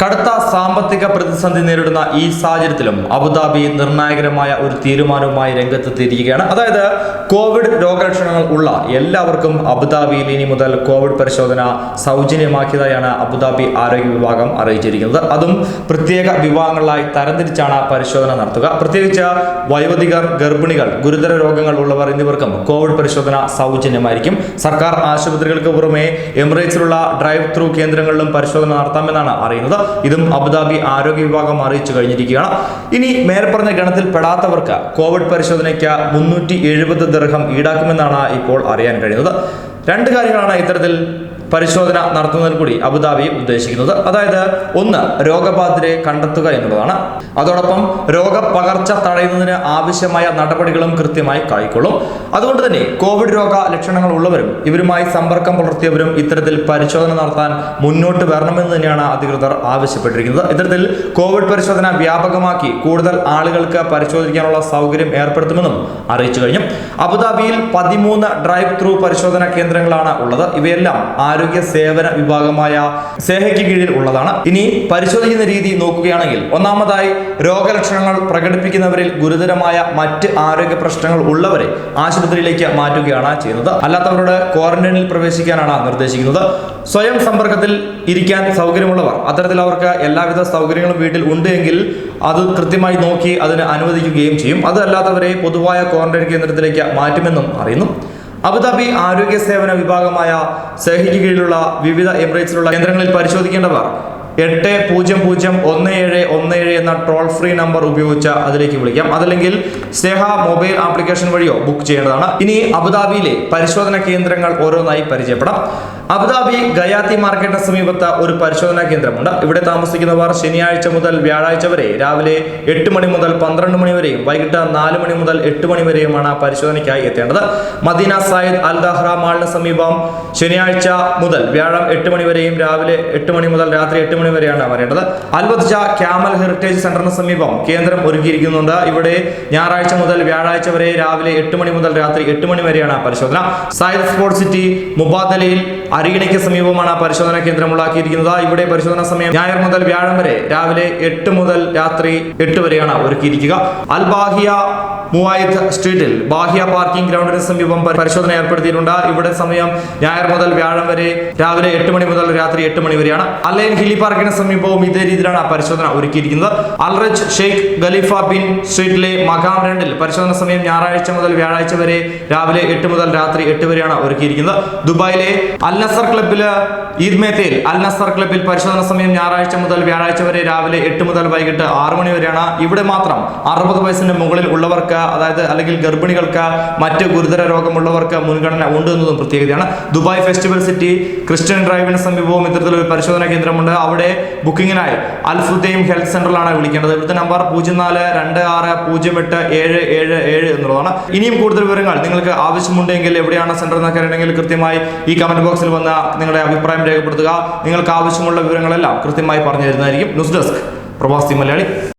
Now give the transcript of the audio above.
കടുത്ത സാമ്പത്തിക പ്രതിസന്ധി നേരിടുന്ന ഈ സാഹചര്യത്തിലും അബുദാബി നിർണായകരമായ ഒരു തീരുമാനവുമായി രംഗത്തെത്തിയിരിക്കുകയാണ്. അതായത് കോവിഡ് രോഗലക്ഷണങ്ങൾ ഉള്ള എല്ലാവർക്കും അബുദാബിയിൽ ഇനി മുതൽ കോവിഡ് പരിശോധന സൗജന്യമാക്കിയതായാണ് അബുദാബി ആരോഗ്യ വിഭാഗം അറിയിച്ചിരിക്കുന്നത്. അതും പ്രത്യേക വിഭാഗങ്ങളായി തരംതിരിച്ചാണ് പരിശോധന നടത്തുക. പ്രത്യേകിച്ച് വയോധികർ ഗർഭിണികൾ ഗുരുതര രോഗങ്ങൾ ഉള്ളവർ എന്നിവർക്കും കോവിഡ് പരിശോധന സൗജന്യമായിരിക്കും. സർക്കാർ ആശുപത്രികൾക്ക് പുറമെ എമിറേറ്റ്സിലുള്ള ഡ്രൈവ് ത്രൂ കേന്ദ്രങ്ങളിലും പരിശോധന നടത്താമെന്നാണ് അറിയുന്നത്. ഇതും അബുദാബി ആരോഗ്യ വിഭാഗം അറിയിച്ചു കഴിഞ്ഞിരിക്കുകയാണ്. ഇനി മേൽപ്പറഞ്ഞ ഗണത്തിൽ പെടാത്തവർക്ക് കോവിഡ് പരിശോധനയ്ക്ക് മുന്നൂറ്റി എഴുപത് ദർഹം ഈടാക്കുമെന്നാണ് ഇപ്പോൾ അറിയാൻ കഴിയുന്നത്. രണ്ട് കാര്യങ്ങളാണ് ഇത്തരത്തിൽ പരിശോധന നടത്തുന്നതിൽ കൂടി അബുദാബി ഉദ്ദേശിക്കുന്നത്. അതായത് ഒന്ന് രോഗബാധിതരെ കണ്ടെത്തുക എന്നുള്ളതാണ്. അതോടൊപ്പം രോഗപകർച്ച തടയുന്നതിന് ആവശ്യമായ നടപടികളും കൃത്യമായി കൈക്കൊള്ളും. അതുകൊണ്ട് തന്നെ കോവിഡ് രോഗ ലക്ഷണങ്ങൾ ഉള്ളവരും ഇവരുമായി സമ്പർക്കം പുലർത്തിയവരും ഇത്തരത്തിൽ പരിശോധന നടത്താൻ മുന്നോട്ട് വരണമെന്ന് തന്നെയാണ് അധികൃതർ ആവശ്യപ്പെട്ടിരിക്കുന്നത്. ഇത്തരത്തിൽ കോവിഡ് പരിശോധന വ്യാപകമാക്കി കൂടുതൽ ആളുകൾക്ക് പരിശോധിക്കാനുള്ള സൗകര്യം ഏർപ്പെടുത്തുമെന്നും അറിയിച്ചു കഴിഞ്ഞു. അബുദാബിയിൽ പതിമൂന്ന് ഡ്രൈവ് ത്രൂ പരിശോധന കേന്ദ്രങ്ങളാണ് ഉള്ളത്. ഇവയെല്ലാം ആരോഗ്യ സേവന വിഭാഗമായ സേഹയ്ക്ക് കീഴിൽ ഉള്ളതാണ്. ഇനി പരിശോധിക്കുന്ന രീതി നോക്കുകയാണെങ്കിൽ ഒന്നാമതായി രോഗലക്ഷണങ്ങൾ പ്രകടിപ്പിക്കുന്നവരിൽ ഗുരുതരമായ മറ്റ് ആരോഗ്യ പ്രശ്നങ്ങൾ ഉള്ളവരെ ആശുപത്രിയിലേക്ക് മാറ്റുകയാണ് ചെയ്യുന്നത്. അല്ലാത്തവരോട് ക്വാറന്റൈനിൽ പ്രവേശിക്കാനാണ് നിർദ്ദേശിക്കുന്നത്. സ്വയം സമ്പർക്കത്തിൽ ഇരിക്കാൻ സൗകര്യമുള്ളവർ അത്തരത്തിൽ അവർക്ക് എല്ലാവിധ സൗകര്യങ്ങളും വീട്ടിൽ ഉണ്ട് എങ്കിൽ അത് കൃത്യമായി നോക്കി അതിന് അനുവദിക്കുകയും ചെയ്യും. അതല്ലാത്തവരെ പൊതുവായ ക്വാറന്റൈൻ കേന്ദ്രത്തിലേക്ക് മാറ്റുമെന്നും അറിയുന്നു. അബുദാബി ആരോഗ്യ സേവന വിഭാഗമായ സഹിക്ക് കീഴിലുള്ള വിവിധ എമിറേറ്റ്സിലുള്ള കേന്ദ്രങ്ങളിൽ പരിശോധിക്കേണ്ടവർ എട്ട് പൂജ്യം പൂജ്യം ഒന്ന് ഏഴ് ഒന്ന് ഏഴ് എന്ന ടോൾ ഫ്രീ നമ്പർ ഉപയോഗിച്ച് അതിലേക്ക് വിളിക്കാം. അതല്ലെങ്കിൽ സ്നേഹ മൊബൈൽ ആപ്ലിക്കേഷൻ വഴിയോ ബുക്ക് ചെയ്യേണ്ടതാണ്. ഇനി അബുദാബിയിലെ പരിശോധന കേന്ദ്രങ്ങൾ ഓരോന്നായി പരിചയപ്പെടാം. അബുദാബി ഗയാത്തി മാർക്കറ്റിന് സമീപത്ത് ഒരു പരിശോധനാ കേന്ദ്രമുണ്ട്. ഇവിടെ താമസിക്കുന്നവർ ശനിയാഴ്ച മുതൽ വ്യാഴാഴ്ച വരെ രാവിലെ എട്ട് മണി മുതൽ പന്ത്രണ്ട് മണി വരെയും വൈകിട്ട് നാല് മണി മുതൽ എട്ട് മണി വരെയുമാണ് പരിശോധനയ്ക്കായി എത്തേണ്ടത്. മദീന സായിദ് അൽ ദഹ്റ മാളിന് സമീപം ശനിയാഴ്ച മുതൽ വ്യാഴം എട്ട് മണി വരെയും രാവിലെ എട്ട് മണി മുതൽ രാത്രി എട്ട് മണി വരെയാണ് വരേണ്ടത്. അൽബദ്ജ ക്യാമൽ ഹെറിറ്റേജ് സെന്ററിന് സമീപം കേന്ദ്രം ഒരുക്കിയിരിക്കുന്നുണ്ട്. ഇവിടെ ഞായറാഴ്ച മുതൽ വ്യാഴാഴ്ച വരെ രാവിലെ എട്ട് മണി മുതൽ രാത്രി എട്ട് മണി വരെയാണ് പരിശോധന. സായിദ് സ്പോർട്സ് സിറ്റി മുബാദലയിൽ അരികിണയ്ക്ക് സമീപമാണ് പരിശോധനാ കേന്ദ്രം ഉള്ളാക്കിയിരിക്കുന്നത് ഇവിടെ പരിശോധനാ സമയം ഞായർ മുതൽ വ്യാഴം വരെ രാവിലെ എട്ട് മുതൽ രാത്രി എട്ട് വരെയാണ് ഒരുക്കിയിരിക്കുക. അൽ ബാഹിയ സ്ട്രീറ്റിൽ ബാഹ്യ പാർക്കിംഗ് ഗ്രൗണ്ടിന് സമീപം പരി- പരിശോധന ഏർപ്പെടുത്തിയിട്ടുണ്ട്. ഇവിടെ സമയം ഞായർ മുതൽ വ്യാഴം വരെ രാവിലെ എട്ട് മണി മുതൽ രാത്രി എട്ട് മണി വരെയാണ്. അലൈൻ ഹിലി പാർക്കിന് സമീപവും ഇതേ രീതിയിലാണ് പരിശോധന ഒരുക്കിയിരിക്കുന്നത്. അൽറജ് ഷെയ്ഖ് ഖലീഫ ബിൻ സ്ട്രീറ്റിലെ മകാം രണ്ടിൽ പരിശോധന സമയം ഞായറാഴ്ച മുതൽ വ്യാഴാഴ്ച വരെ രാവിലെ എട്ട് മുതൽ രാത്രി എട്ട് വരെയാണ് ഒരുക്കിയിരിക്കുന്നത്. ദുബായിലെ അൽ നസർ ക്ലബിൽ ഈദ് മേത്തയിൽ അൽ നസർ ക്ലബിൽ പരിശോധന സമയം ഞായറാഴ്ച മുതൽ വ്യാഴാഴ്ച വരെ രാവിലെ എട്ട് മുതൽ വൈകിട്ട് ആറ് മണി വരെയാണ്. ഇവിടെ മാത്രം അറുപത് വയസ്സിന് മുകളിൽ ഉള്ളവർക്ക് അതായത് അല്ലെങ്കിൽ ഗർഭിണികൾക്ക് മറ്റ് ഗുരുതര രോഗമുള്ളവർക്ക് മുൻഗണന ഉണ്ട് എന്നതും പ്രത്യേകതയാണ്. ദുബായ് ഫെസ്റ്റിവൽ സിറ്റി ക്രിസ്ത്യൻ ഡ്രൈവിന് സമീപവും ഇത്തരത്തിലൊരു പരിശോധനാ കേന്ദ്രമുണ്ട്. അവിടെ ബുക്കിങ്ങിനായി അൽഫുദ്ദീം ഹെൽത്ത് സെന്ററിലാണ് വിളിക്കേണ്ടത്. ഇവിടുത്തെ നമ്പർ പൂജ്യം നാല് രണ്ട് ആറ് പൂജ്യം എട്ട് ഏഴ് ഏഴ് ഏഴ് എന്നുള്ളതാണ്. ഇനിയും കൂടുതൽ വിവരങ്ങൾ നിങ്ങൾക്ക് ആവശ്യമുണ്ടെങ്കിൽ എവിടെയാണ് സെന്റർ എന്നൊക്കെ അറിയണമെങ്കിൽ കൃത്യമായി ഈ കമന്റ് ബോക്സിൽ വന്ന നിങ്ങളുടെ അഭിപ്രായം രേഖപ്പെടുത്തുക. നിങ്ങൾക്ക് ആവശ്യമുള്ള വിവരങ്ങളെല്ലാം കൃത്യമായി പറഞ്ഞു തരുന്നതായിരിക്കും ന്യൂസ് ഡെസ്ക്. പ്രവാസി മലയാളി